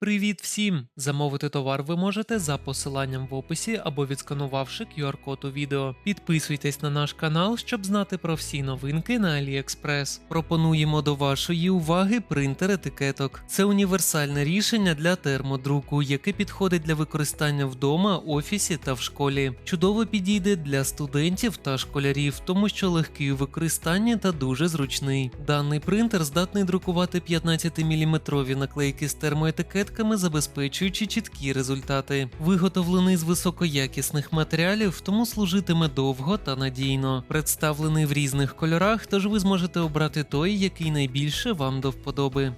Привіт всім! Замовити товар ви можете за посиланням в описі або відсканувавши QR-код у відео. Підписуйтесь на наш канал, щоб знати про всі новинки на AliExpress. Пропонуємо до вашої уваги принтер етикеток. Це універсальне рішення для термодруку, яке підходить для використання вдома, офісі та в школі. Чудово підійде для студентів та школярів, тому що легкий у використанні та дуже зручний. Даний принтер здатний друкувати 15-мм наклейки з термоетикетками, забезпечуючи чіткі результати. Виготовлений з високоякісних матеріалів, тому служитиме довго та надійно. Представлений в різних кольорах, тож ви зможете обрати той, який найбільше вам до вподоби.